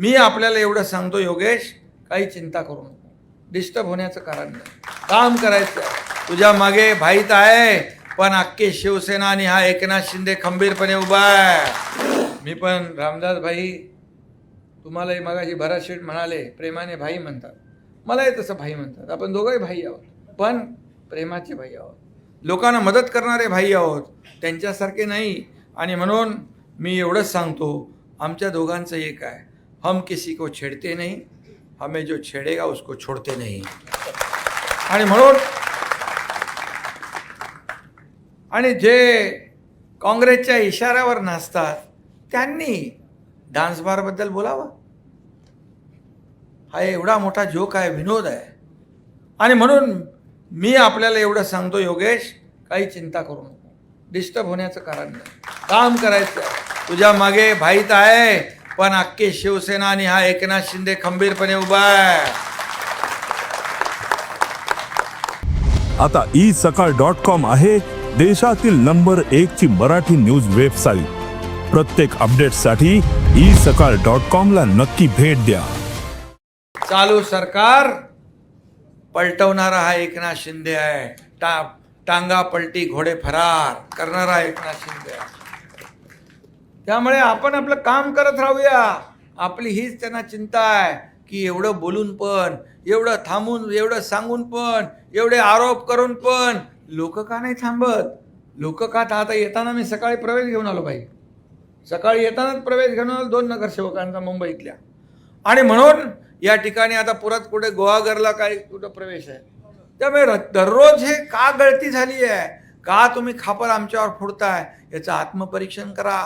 मी आपल्याला एवढं सांगतो योगेश काही चिंता करू नको. डिस्टर्ब होण्याचं कारण नाही. काम करायचं तुझ्या मागे भाईत आहे पण अख्खी शिवसेना आणि हा एकनाथ शिंदे खंबीरपणे उभा आहे. मी पण रामदास भाई तुम्हालाही मगाशी भराशीट म्हणाले प्रेमाने भाई म्हणतात. मलाही तसं भाई म्हणतात. आपण दोघंही भाई आहोत. पण प्रेमाचे भाई आहोत. लोकांना मदत करणारे भाई आहोत. त्यांच्यासारखे नाही. आणि म्हणून मी एवढंच सांगतो आमच्या दोघांचं एक आहे. हम किसी को छेडते नाही हमें जो छेडेगा उसको छोडते नहीं। आणि म्हणून आणि जे काँग्रेसच्या इशाऱ्यावर नाचतात त्यांनी डान्स बारबद्दल बोलावं? हा एवढा मोठा जोक आहे विनोद आहे. आणि म्हणून मी आपल्याला एवढं सांगतो योगेश काही चिंता करू नको. डिस्टर्ब होण्याचं कारण नाही. काम करायचं तुझ्या मागे भाईत आहे. पण अख्खे शिवसेना आणि हा एकनाथ शिंदे खंबीरपणे उभा आहे. आता ई सकाळ डॉट कॉम आहे देशातील नंबर एक ची मराठी न्यूज वेबसाईट. प्रत्येक अपडेटसाठी ई सकाळ डॉट कॉम ला नक्की भेट द्या. चालू सरकार पलटवणारा हा एकनाथ शिंदे आहे. टा टांगा पलटी घोडे फरार करणारा एकनाथ शिंदे आहे. त्यामुळे आपण आपलं काम करत राहूया. आपली हीच त्यांना चिंता आहे की एवढं बोलून पण एवढं थांबून एवढं सांगून पण एवढे आरोप करून पण. लोक का नाही थांबत? लोक का था- आता येताना मी सकाळी प्रवेश घेऊन आलो बाई. सकाळी येतानाच प्रवेश घेऊन आलो दोन नगरसेवकांचा मुंबईतल्या. आणि म्हणून या ठिकाणी आता परत कुठे गोवागरला काही कुठं प्रवेश आहे. त्यामुळे दररोज हे का गळती झाली आहे? का तुम्ही खापर आमच्यावर फोडताय? याचं आत्मपरीक्षण करा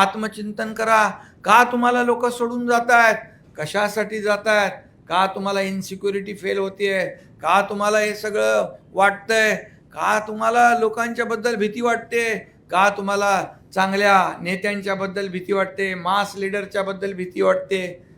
आत्मचिंतन करा. का तुम्हाला लोक सोडून जात आहेत कशासाठी जात आहेत का तुम्हाला इन्सिक्युरिटी फेल होतीये? का तुम्हाला हे सगळं वाटतंय? का तुम्हाला लोकांच्याबद्दल भीती वाटते? का तुम्हाला चांगल्या नेत्यांच्याबद्दल भीती वाटते? मास लीडरच्याबद्दल भीती वाटते?